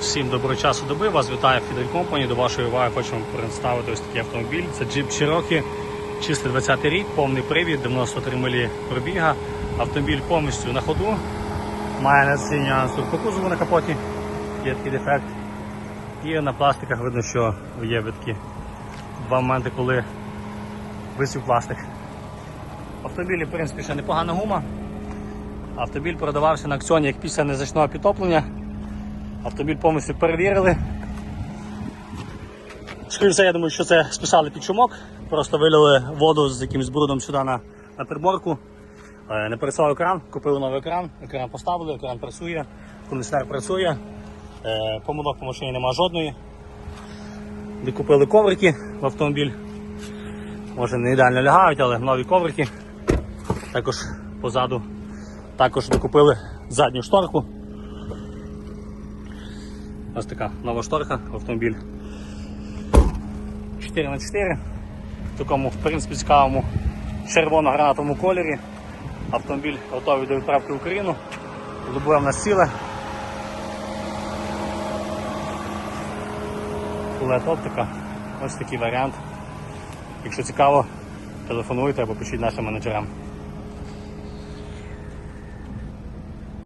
Всім доброго часу доби. Вас вітає Фідель Компані. До вашої уваги хочемо представити ось такий автомобіль. Це Jeep Cherokee, чистий 20 рік, повний привід, 93 милі пробіга. Автомобіль повністю на ходу. Має націння по кузову на капоті. Є такий дефект. І на пластиках видно, що є такі два моменти, коли висів пластик. Автомобілі, в принципі, ще непогана гума. Автомобіль продавався на акціоні як після незначного підтоплення. Автомобіль повністю перевірили. Скоріше все, я думаю, що це списали під шумок. Просто вилили воду з якимось брудом сюди на, на приборку. Е, Не працював екран, купили новий екран, екран поставили, екран працює, кондиціонер працює, е, помилок по машині немає жодної. Докупили коврики в автомобіль. Може не ідеально лягають, але нові коврики. Також позаду також докупили задню шторку. Ось така нова шторка автомобіль 4х4 в такому, в принципі, цікавому червоно-гранатовому кольорі. Автомобіль готовий до відправки в Україну. В нас ціле. LED оптика. Ось такий варіант. Якщо цікаво, телефонуйте або пишіть нашим менеджерам.